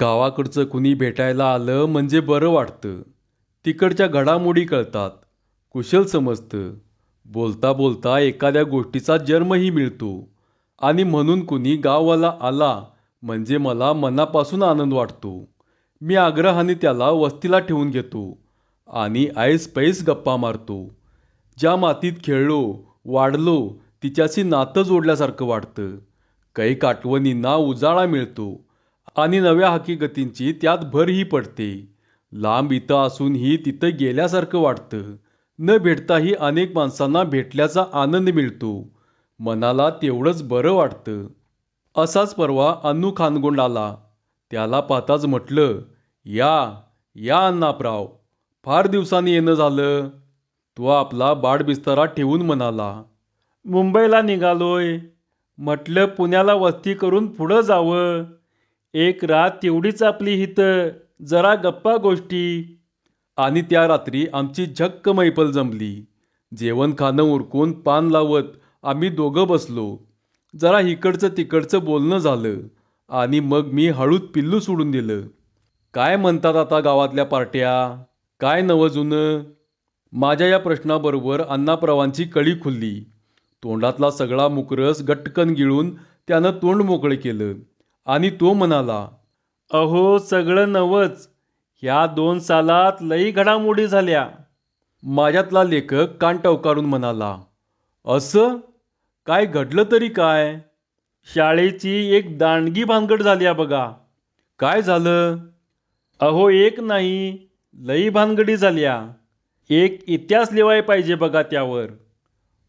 गावाकडचं कुणी भेटायला आलं म्हणजे बरं वाटतं. तिकडच्या घडामोडी कळतात. कुशल समजतं. बोलता बोलता एखाद्या गोष्टीचा जन्मही मिळतो. आणि म्हणून कुणी गाववाला आला म्हणजे मला मनापासून आनंद वाटतो. मी आग्रहाने त्याला वस्तीला ठेवून घेतो आणि ऐस पैस गप्पा मारतो. ज्या मातीत खेळलो वाढलो तिच्याशी नातं जोडल्यासारखं वाटतं. कैक आठवणींना उजाळा मिळतो. आणि नव्या हकीकतींची त्यात भरही पडते. लांब इथं असूनही तिथं गेल्यासारखं वाटतं. न भेटताही अनेक माणसांना भेटल्याचा आनंद मिळतो. मनाला तेवढंच बरं वाटतं. असाच परवा अन्नू खानगोंड आला त्याला पाहताच म्हटलं या या अण्णाप्राव. फार दिवसांनी येणं झालं. तो आपला बाडबिस्तारा ठेवून म्हणाला मुंबईला निघालोय. म्हटलं पुण्याला वस्ती करून पुढं जावं. एक रात तेवढीच आपली हित जरा गप्पा गोष्टी. आणि त्या रात्री आमची झक्क मैफल जमली. जेवण खाणं उरकून पान लावत आम्ही दोघं बसलो. जरा इकडचं तिकडचं बोलणं झालं. आणि मग मी हळूत पिल्लू सोडून दिलं. काय म्हणतात आता गावातल्या पार्ट्या? काय नवं जुनं? माझ्या या प्रश्नाबरोबर अण्णाप्रवांची कळी खुलली. तोंडातला सगळा मुकरस गटकन गिळून त्यानं तोंड मोकळं केलं. आणि तो म्हणाला अहो सगळं नवच. ह्या दोन सालात लई घडामोडी झाल्या. माझ्यातला लेखक कान टवकारून म्हणाला असं? काय घडलं तरी काय? शाळेची एक दांडगी भानगड झाली आहे बघा. काय झालं? अहो एक नाही लई भानगडी झाल्या. एक इतिहास लिवाय पाहिजे बघा त्यावर.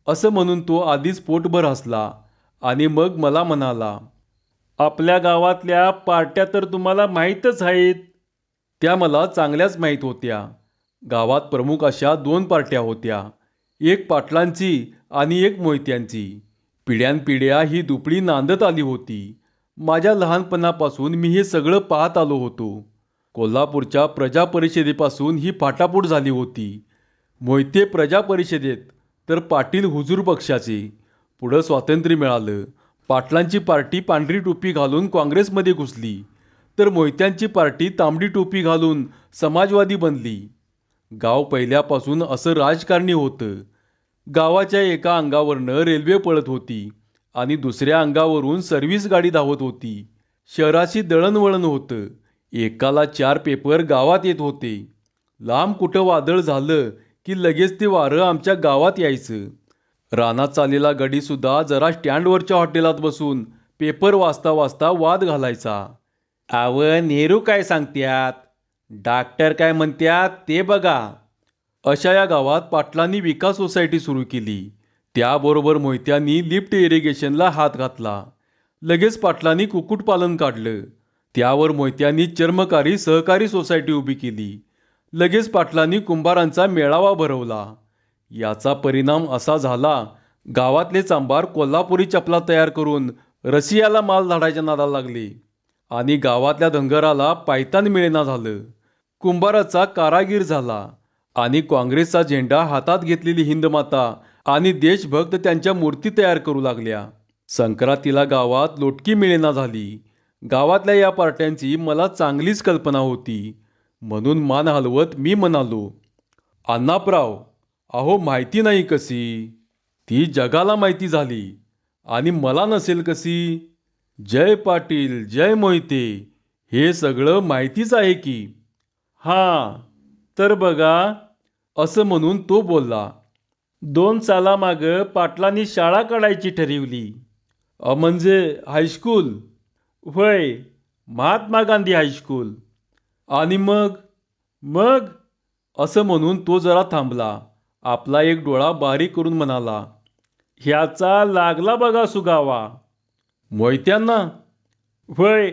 असं म्हणून तो आधीच पोटभर हसला आणि मग मला म्हणाला आपल्या गावातल्या पार्ट्या तर तुम्हाला माहीतच आहेत. त्या मला चांगल्याच माहीत होत्या. गावात प्रमुख अशा दोन पार्ट्या होत्या. एक पाटलांची आणि एक मोहित्यांची. पिढ्यानपिढ्या ही दुपडी नांदत आली होती. माझ्या लहानपणापासून मी हे सगळं पाहत आलो होतो. कोल्हापूरच्या प्रजा परिषदेपासून ही फाटाफूट झाली होती. मोहिते प्रजा परिषदेत तर पाटील हुजूर पक्षाचे. पुढं स्वातंत्र्य मिळालं. पाटलांची पार्टी पांढरी टोपी घालून काँग्रेसमध्ये घुसली. तर मोहित्यांची पार्टी तांबडी टोपी घालून समाजवादी बनली. गाव पहिल्यापासून असं राजकारणी होतं. गावाच्या एका अंगावरनं रेल्वे पळत होती आणि दुसऱ्या अंगावरून सर्व्हिस गाडी धावत होती. शहराशी दळणवळण होतं. एकाला चार पेपर गावात येत होते. लांब कुठं वादळ झालं की लगेच ते वारं आमच्या गावात यायचं. रानात चाललेला गडीसुद्धा जरा स्टँडवरच्या हॉटेलात बसून पेपर वाचता वाचता वाद घालायचा. आव नेहरू काय सांगत्यात? डॉक्टर काय म्हणत्यात? ते बघा. अशा या गावात पाटलांनी विकास सोसायटी सुरू केली. त्याबरोबर मोहित्यांनी लिफ्ट इरिगेशनला हात घातला. लगेच पाटलांनी कुक्कुटपालन काढलं. त्यावर मोहित्यांनी चर्मकारी सहकारी सोसायटी उभी केली. लगेच पाटलांनी कुंभारांचा मेळावा भरवला. याचा परिणाम असा झाला गावातले चांभार कोल्हापुरी चपला तयार करून रसियाला माल धाडायच्या नादाला लागले आणि गावातल्या धनगराला पायतान मिळेना झालं. कुंभाराचा कारागीर झाला आणि काँग्रेसचा झेंडा हातात घेतलेली हिंदमाता आणि देशभक्त त्यांच्या मूर्ती तयार करू लागल्या. संक्रांतीला गावात लोटकी मिळेना झाली. गावातल्या या पार्ट्यांची मला चांगलीच कल्पना होती. म्हणून मान हलवत मी म्हणालो अण्णापराव अहो माहिती नाही कशी. ती जगाला माहिती झाली. आणि मला नसेल कशी. जय पाटील जय मोहिते हे सगळं माहितीच आहे की. हां तर बघा असं म्हणून तो बोलला. दोन सालामागं पाटलांनी शाळा काढायची ठरवली. म्हणजे हायस्कूल होय महात्मा गांधी हायस्कूल आणि मग? मग? असं म्हणून तो जरा थांबला. आपला एक डोळा बारीक करून म्हणाला ह्याचा लागला बघा सुगावा. मोहित्यांना? होय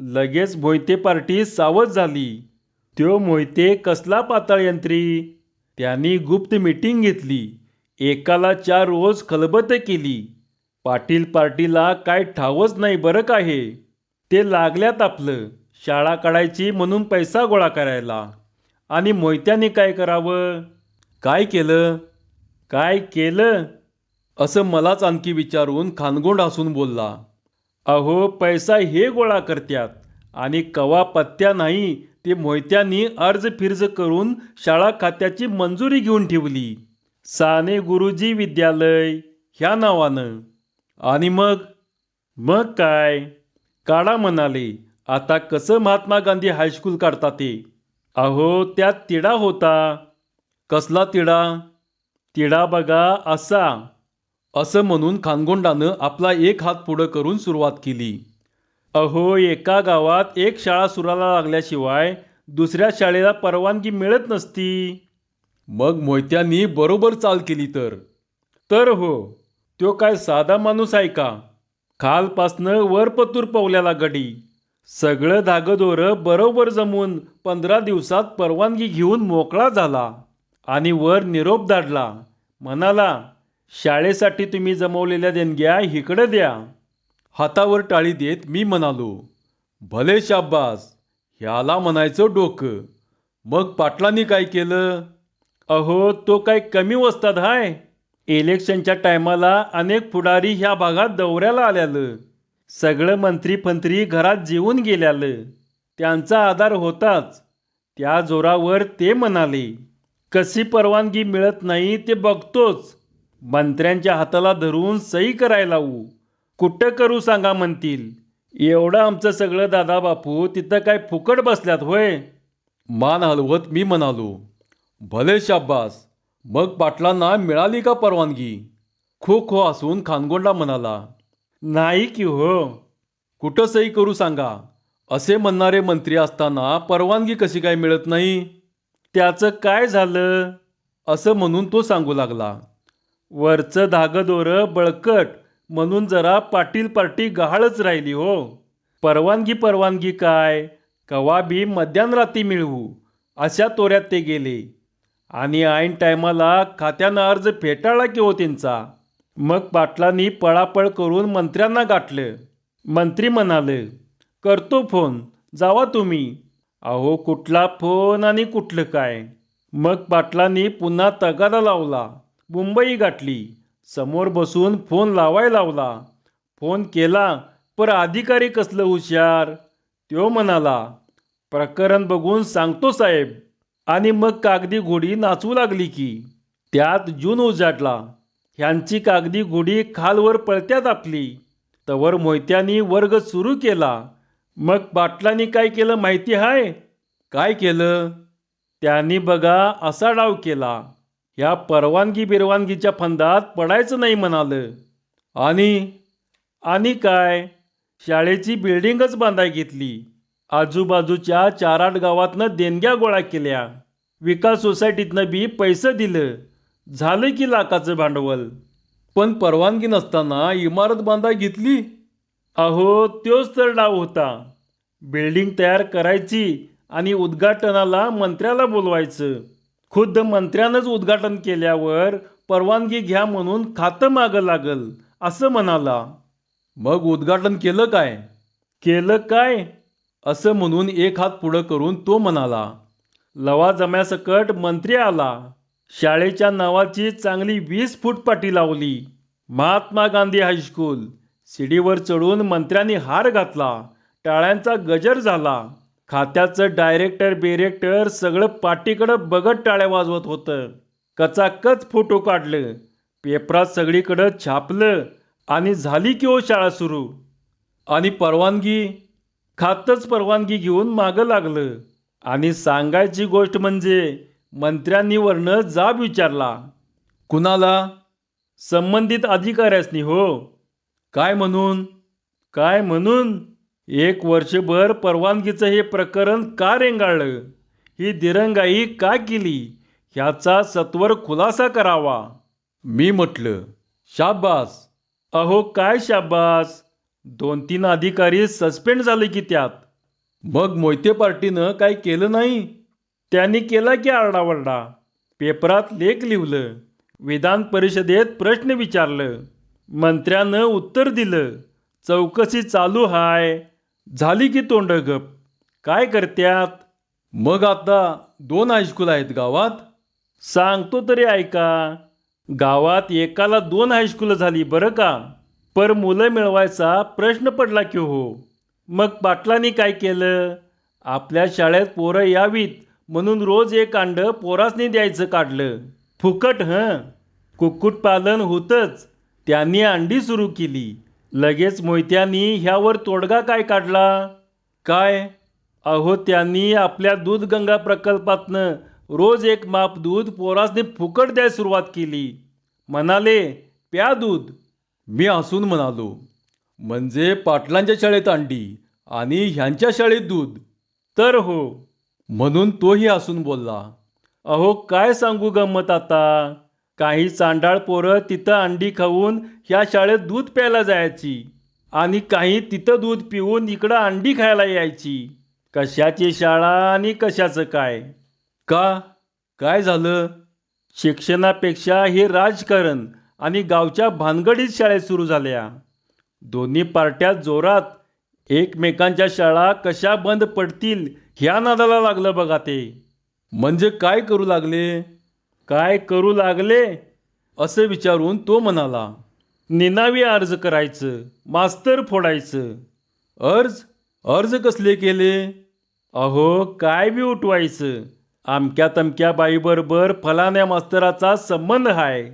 लगेच मोहिते पार्टी सावध झाली. त्यो मोहिते कसला पातळ यंत्री? त्यांनी गुप्त मीटिंग घेतली. एकाला चार रोज खलबत केली. पाटील पार्टीला काय ठावच नाही बरं का हे? ते लागल्यात आपलं. शाळा काढायची म्हणून पैसा गोळा करायला. आणि मोहित्याने काय करावं? काय केलं? काय केलं? असं मलाच आणखी विचारून खानगोंड हसून बोलला. अहो पैसा हे गोळा करत्यात आणि कवा पत्त्या नाही ते मोहित्यांनी अर्ज फिर्ज करून शाळा खात्याची मंजुरी घेऊन ठेवली. साने गुरुजी विद्यालय ह्या नावानं. आणि मग? मग काय? काढा म्हणाले आता कसं महात्मा गांधी हायस्कूल काढता ते? अहो त्यात तिडा होता. कसला तिडा? तिडा बघा असा. असं म्हणून खानगोंडानं आपला एक हात पुढं करून सुरुवात केली. अहो एका गावात एक शाळा सुराला लागल्याशिवाय दुसऱ्या शाळेला परवानगी मिळत नसती. मग मोहित्यांनी बरोबर चाल केली तर? तर हो तो काय साधा माणूस आहे का? खालपासनं वरपतूर पवल्याला गडी. सगळं धागदोरं बरोबर जमून पंधरा दिवसात परवानगी घेऊन मोकळा झाला. आणि वर निरोप धाडला म्हणाला शाळेसाठी तुम्ही जमवलेल्या देणग्या इकडं द्या. हातावर टाळी देत मी म्हणालो भले शाब्बास ह्याला म्हणायचं डोकं. मग पाटलांनी काय केलं? अहो तो काय कमी वस्तात हाय. इलेक्शनच्या टायमाला अनेक पुढारी ह्या भागात दौऱ्याला आल्यालं. सगळं मंत्री पंत्री घरात जेवून गेल्यालं. त्यांचा आधार होताच. त्या जोरावर ते म्हणाले कशी परवानगी मिळत नाही ते बघतोच. मंत्र्यांच्या हाताला धरून सही करायला लावू. कुठं करू सांगा म्हणतील. एवढं आमचं सगळं दादा बापू तिथं काय फुकट बसल्यात होय. मान हलवत मी म्हणालो भले शाब्बास मग पाटलांना मिळाली का परवानगी? खो खो असून खानगोंडा म्हणाला नाही की हो. कुठं सही करू सांगा असे म्हणणारे मंत्री असताना परवानगी कशी काय मिळत नाही? त्याचं काय झालं? असं म्हणून तो सांगू लागला. वरचं धागदोरं बळकट म्हणून जरा पाटील पार्टी गहाळच राहिली हो. परवानगी परवानगी काय? कवा बी मध्यानरात्री मिळवू? अशा तोऱ्यात ते गेले. आणि ऐन टायमाला खात्यानं अर्ज फेटाळला की हो त्यांचा? मग पाटलांनी पळापळ करून मंत्र्यांना गाठलं. मंत्री म्हणाले करतो फोन. जावा तुम्ही. अहो कुठला फोन आणि कुठलं काय? मग पाटलांनी पुन्हा तगादा लावला मुंबई गाठली समोर बसून फोन लावाय लावला. फोन केला पर अधिकारी कसलं हुशार? त्यो म्हणाला प्रकरण बघून सांगतो साहेब. आणि मग कागदी घोडी नाचू लागली की त्यात जून उजाडला. ह्यांची कागदी घोडी खालवर पळत्यात आपली. तवर मोहित्यांनी वर्ग सुरू केला. मग पाटलांनी काय केलं माहिती आहे काय केलं? त्यांनी बघा असा डाव केला. ह्या परवानगी बिरवानगीच्या फंदात पडायचं नाही म्हणालं. आणि आणि काय? शाळेची बिल्डिंगच बांधाय घेतली. आजूबाजूच्या चार आठ गावातनं देणग्या गोळा केल्या. विकास सोसायटीतनं बी पैसे दिलं. झालं की लाखाचं भांडवल. पण परवानगी नसताना इमारत बांधाय घेतली? अहो त्योच तर डाव होता. बिल्डिंग तयार करायची आणि उद्घाटनाला मंत्र्याला बोलवायचं. खुद्द मंत्र्यानंच उद्घाटन केल्यावर परवानगी घ्या म्हणून खातं मागं लागल असं म्हणाला. मग उद्घाटन केलं काय? केलं काय? असं म्हणून एक हात पुढं करून तो म्हणाला. लवाजम्यासकट मंत्री आला. शाळेच्या नावाची चांगली वीस फूट पाटी लावली. महात्मा गांधी हायस्कूल. शिडीवर चढून मंत्र्यांनी हार घातला टाळ्यांचा गजर झाला. खात्याचं डायरेक्टर बिरेक्टर सगळं पाटीकडं बघत टाळ्या वाजवत होतं. कचाकच फोटो काढलं. पेपरात सगळीकडं छापलं. आणि झाली की हो शाळा सुरू. आणि परवानगी? खातच परवानगी घेऊन मागं लागलं. आणि सांगायची गोष्ट म्हणजे मंत्र्यांनी वरनं जाब विचारला. कुणाला? संबंधित अधिकाऱ्यासनी हो. काय म्हणून? काय म्हणून? एक वर्षभर परवानगीचं हे प्रकरण का रेंगाळलं? ही दिरंगाई का केली? ह्याचा सत्वर खुलासा करावा. मी म्हटलं शाबास. अहो काय शाबास? दोन तीन अधिकारी सस्पेंड झाले की त्यात. मग मोहिते पार्टीनं काय केलं नाही? त्यांनी केला की आरडाओरडा? पेपरात लेख लिहिलं. विधान परिषदेत प्रश्न विचारलं. मंत्र्यानं उत्तर दिलं चौकशी चालू हाय. झाली की तोंड गप. काय करत्यात? मग आता दोन हायस्कूल आहेत गावात. सांगतो तरी ऐका. गावात एकाला दोन हायस्कूल झाली बरं का? पर मुलं मिळवायचा प्रश्न पडला की हो. मग पाटलांनी काय केलं? आपल्या शाळेत पोरं यावीत म्हणून रोज एक अंड पोरासनी द्यायचं काढलं. फुकट हं? कुक्कुटपालन होतंच. त्यांनी अंडी सुरू केली. लगेच मोहित्यांनी ह्यावर तोडगा काय काढला? काय? अहो त्यांनी आपल्या दूध गंगा प्रकल्पातनं रोज एक माप दूध पोरासने फुकट द्यायला सुरुवात केली. म्हणाले प्या दूध. मी हसून म्हणालो म्हणजे पाटलांच्या शाळेत अंडी आणि ह्यांच्या शाळेत दूध. तर हो म्हणून तोही हसून बोलला अहो काय सांगू गंमत आता? काही चांडाळ पोरं तिथं अंडी खाऊन ह्या शाळेत दूध प्यायला जायची. आणि काही तिथं दूध पिऊन इकडं अंडी खायला यायची. कशाची शाळा आणि कशाचं काय? का? काय झालं? शिक्षणापेक्षा हे राजकारण आणि गावच्या भानगडीत शाळेत सुरू झाल्या. दोन्ही पार्ट्या जोरात एकमेकांच्या शाळा कशा बंद पडतील ह्या नादाला लागलं बघा ते. म्हणजे काय करू लागले? काय करू लागले? असे विचारून तो म्हणाला निनावी अर्ज करायचं मास्तर फोडायचं. अर्ज? अर्ज कसले केले? अहो काय बी उठवायचं. आमक्या तमक्या बाईबरोबर फलाण्या मास्तराचा संबंध आहे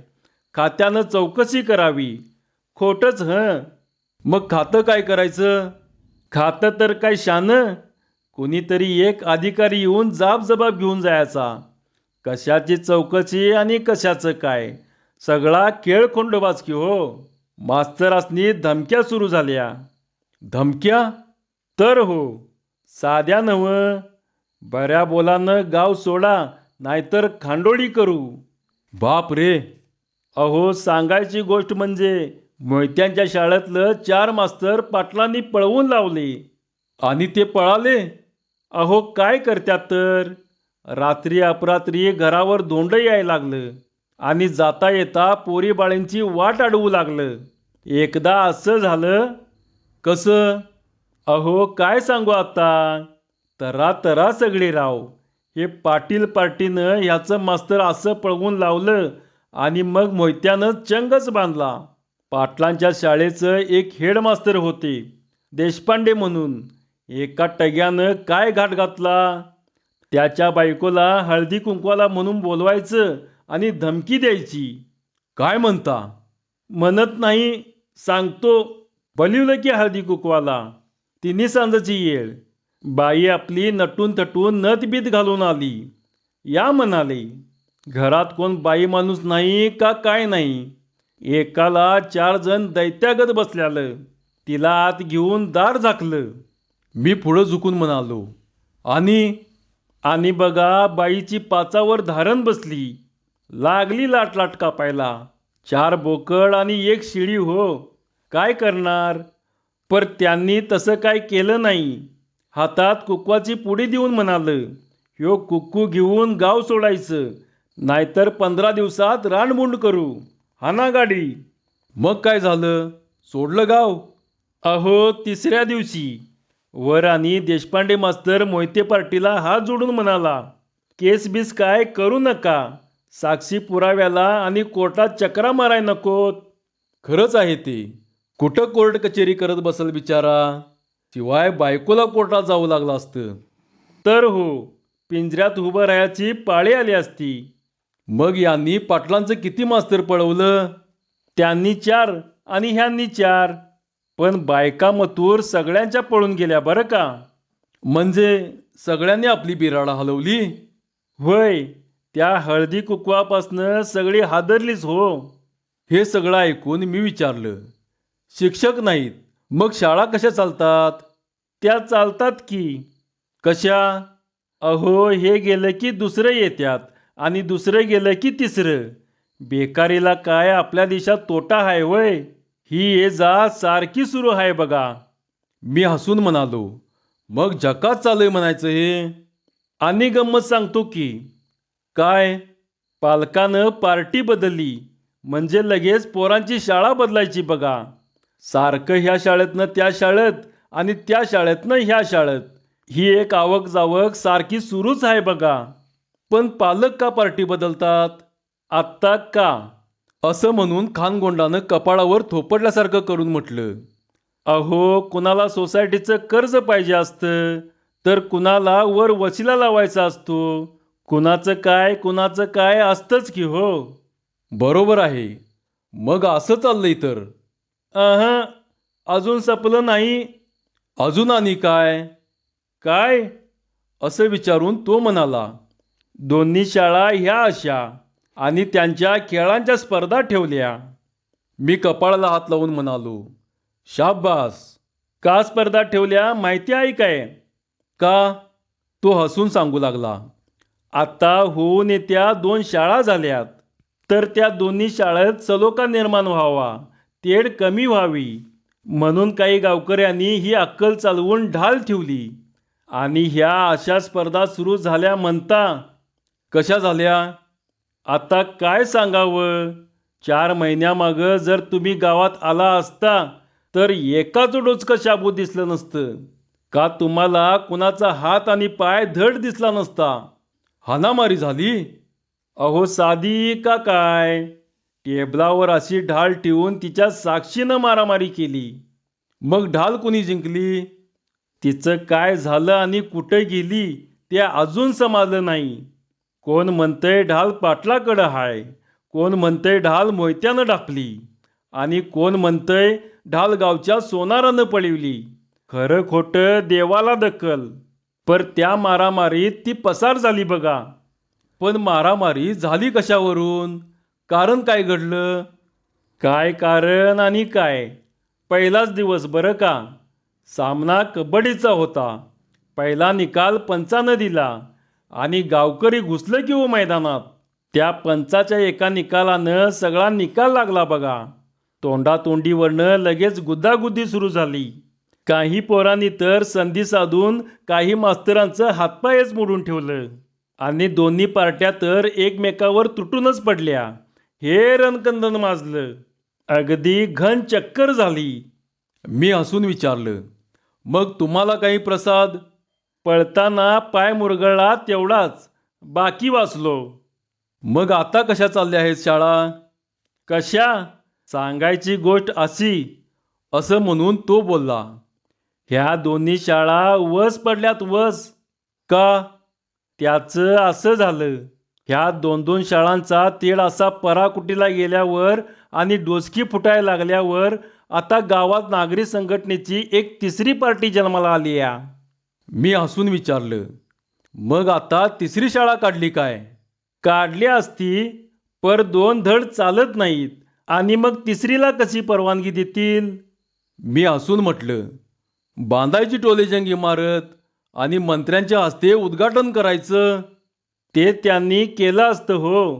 खात्यानं चौकशी करावी. खोटच हं. मग खातं काय करायचं? खातं तर काय शान. कोणीतरी एक अधिकारी येऊन जाब जबाब घेऊन जायचा. कशाची चौकशी आणि कशाचं काय? सगळा खेळ खोंडोबाज की हो. मास्तरासनी धमक्या सुरू झाल्या. धमक्या? तर हो. साध्या नव बऱ्या बोलानं गाव सोडा नाहीतर खांडोळी करू. बाप रे. अहो सांगायची गोष्ट म्हणजे मोहित्यांच्या शाळेतलं चार मास्तर पाटलांनी पळवून लावले. आणि ते पळाले? अहो काय करत्यात तर? रात्री अपरात्री घरावर धोंड यायला लागलं आणि जाता येता पोरीबाळींची वाट अडवू लागलं. एकदा असं झालं कसं? अहो काय सांगू आता? तरा तरा सगळे राव. हे पाटील पार्टीनं ह्याचं मास्तर असं पळवून लावलं आणि मग मोहित्यानं चंगच बांधला. पाटलांच्या शाळेचं एक हेडमास्तर होते. देशपांडे म्हणून. एका टग्यानं काय घाट घातला? त्याच्या बायकोला हळदी कुंकवाला म्हणून बोलवायचं आणि धमकी द्यायची. काय म्हणता? म्हणत नाही सांगतो बलिवलं की हळदी कुंकवाला. तिन्ही सांजाची येळ. बाई आपली नटून तटून नतबीत घालून आली. या म्हणाले घरात कोण बाई माणूस नाही का काय नाही? एकाला चार जण दैत्यागत बसल्यालं. तिला आत घेऊन दार झाकलं. मी पुढं झुकून म्हणालो आणि आणि बघा बाईची पाचावर धारण बसली. लागली लाटलाट कापायला. चार बोकड आणि एक शिडी हो. काय करणार? पर त्यांनी तसं काय केलं नाही. हातात कुकवाची पुडी देऊन म्हणालं ह्यो कुक्कू घेऊन गाव सोडायचं. नाहीतर पंधरा दिवसात रानबुंड करू. हाना गाडी. मग काय झालं? सोडलं गाव? अहो तिसऱ्या दिवशी. वर आणि देशपांडे मास्तर मोहिते पार्टीला हात जोडून म्हणाला केस बीस काय करू नका. साक्षी पुराव्याला आणि कोर्टात चक्रा माराय नकोत. खरंच आहे ते. कुठं कोर्ट कचेरी करत बसल बिचारा? शिवाय बायकोला कोर्टात जाऊ लागलं असतं. तर हो पिंजऱ्यात उभं राहायची पाळी आली असती. मग यांनी पाटलांचं किती मास्तर पळवलं? त्यांनी चार आणि ह्यांनी चार. पण बायका मतूर सगळ्यांच्या पळून गेल्या बरं का. म्हणजे सगळ्यांनी आपली बिराडा हलवली. होय त्या हळदी कुकवापासनं सगळी हादरलीच हो. हे सगळं ऐकून मी विचारलं शिक्षक नाहीत मग शाळा कशा चालतात? त्या चालतात की. कशा? अहो हे गेलं की दुसरं येत्यात आणि दुसरं गेलं की तिसरं. बेकारीला काय आपल्या देशात तोटा आहे वय ही ये जा सारखी सुरू आहे बघा. मी हसून म्हणालो मग जकात आहे म्हणायचं हे? आणि गंमत सांगतो की काय पालकानं पार्टी बदलली म्हणजे लगेच पोरांची शाळा बदलायची बघा. सारखं ह्या शाळेतनं त्या शाळेत आणि त्या शाळेतनं ह्या शाळेत. ही एक आवक जावक सारखी सुरूच आहे बघा. पण पालक का पार्टी बदलतात? आत्ता का? असं म्हणून खानगोंडानं कपाळावर थोपडल्यासारखं करून म्हटलं. अहो कुणाला सोसायटीचं कर्ज पाहिजे असतं तर कुणाला वर वशिला लावायचा असतो. कुणाचं काय कुणाचं काय असतंच की हो. बरोबर आहे. मग असं चाललंय तर अह अजून सपलं नाही. अजून आणि काय? काय? असं विचारून तो म्हणाला. दोन्ही शाळा ह्या अशा. आणि त्यांच्या खेळांच्या स्पर्धा ठेवल्या. मी कपाळाला हात लावून म्हणालो शाबास का स्पर्धा ठेवल्या? माहिती आहे काय? का? तो हसून सांगू लागला आत्ता होऊन येत्या दोन शाळा झाल्यात. तर त्या दोन्ही शाळेत सलोखा निर्माण व्हावा तेढ कमी व्हावी. म्हणून काही गावकऱ्यांनी ही अक्कल चालवून ढाल ठेवली. आणि ह्या अशा स्पर्धा सुरू झाल्या म्हणता. कशा झाल्या? आता काय सांगावं? चार महिन्यामागं जर तुम्ही गावात आला असता तर एकाच डोचकं शाबू दिसलं नसतं. का तुम्हाला कुणाचा हात आणि पाय धड दिसला नसता? हानामारी झाली? अहो साधी का काय? टेबलावर अशी ढाल ठेवून तिच्या साक्षीनं मारामारी केली. मग ढाल कुणी जिंकली? तिचं काय झालं आणि कुठे गेली ते अजून समजलं नाही. कोण म्हणतंय ढाल पाटलाकडं हाय कोण म्हणतंय ढाल मोहित्यानं डापली आणि कोण म्हणतंय ढाल गावच्या सोनारानं पळवली. खरं खोटं देवाला दखल पर त्या मारामारीत ती पसार झाली बघा. पण मारामारी झाली कशावरून? कारण काय घडलं? काय कारण आणि काय? पहिलाच दिवस बरं का? सामना कबड्डीचा होता. पहिला निकाल पंचानं दिला. आणि गावकरी घुसलं की हो मैदानात? त्या पंचाच्या एका निकालानं सगळा निकाल लागला बघा. तोंडातोंडीवरनं लगेच गुद्दागुद्दी सुरू झाली. काही पोरांनी तर संधी साधून काही मास्तरांचं हातपायच मोडून ठेवलं. आणि दोन्ही पार्ट्या तर एकमेकावर तुटूनच पडल्या. हे रणकंदन माजलं. अगदी घन चक्कर झाली. मी हसून विचारलं मग तुम्हाला काही प्रसाद? पळताना पाय मुरगळला तेवढाच. बाकी वाचलो. मग आता कशा चालल्या आहेत शाळा? कशा? सांगायची गोष्ट अशी असं म्हणून तो बोलला. ह्या दोन्ही शाळा वस पडल्यात वस. का? त्याचं असं झालं. ह्या दोन दोन शाळांचा तेल असा पराकुटीला गेल्यावर आणि डोसकी फुटायला लागल्यावर आता गावात नागरी संघटनेची एक तिसरी पार्टी जन्माला आली या. मी हसून विचारलं मग आता तिसरी शाळा काढली काय? काढली असती पर दोन धड चालत नाहीत. आणि मग तिसरीला कशी परवानगी देतील? मी हसून म्हटलं बांधायची टोलेजंग इमारत आणि मंत्र्यांच्या हस्ते उद्घाटन करायचं. ते त्यांनी केलं असतं हो.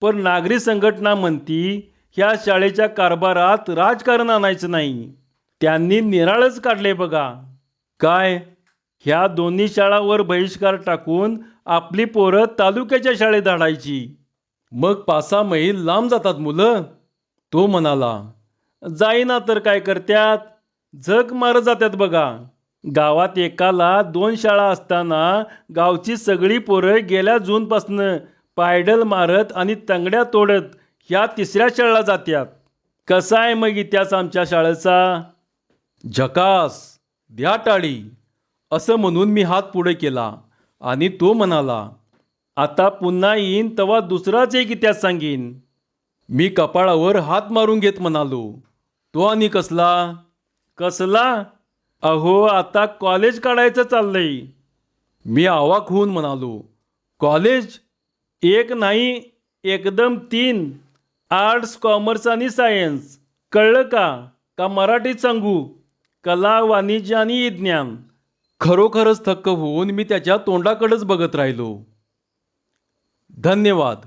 पण नागरी संघटना म्हणती ह्या शाळेच्या कारभारात राजकारण आणायचं नाही. त्यांनी निराळच काढले बघा. काय? ह्या दोन्ही शाळावर बहिष्कार टाकून आपली पोरं तालुक्याच्या शाळेत धाडायची मग पाच सहा मैल लांब जातात मुलं. तो म्हणाला जाईना तर काय करत्यात? झक मारत जात्यात बघा. गावात एकाला दोन शाळा असताना गावची सगळी पोरं गेल्या जूनपासनं पायडल मारत आणि तंगड्या तोडत ह्या तिसऱ्या शाळेला जात्यात. कसा आहे मग इतिहास आमच्या शाळेचा? झकास द्या टाळी. असं म्हणून मी हात पुढे केला आणि तो म्हणाला आता पुन्हा येईन तेव्हा दुसराच एक इतिहास सांगीन. मी कपाळावर हात मारून घेत म्हणालो. तो आणि कसला? कसला? अहो आता कॉलेज काढायचं चाललंय. मी आवाक होऊन म्हणालो कॉलेज? एक नाही एकदम तीन. आर्ट्स कॉमर्स आणि सायन्स. कळलं का? का मराठीत सांगू? कला वाणिज्य आणि विज्ञान. खरोखरच थक्क होऊन मी त्याच्या तोंडाकडेच बघत राहिलो. धन्यवाद.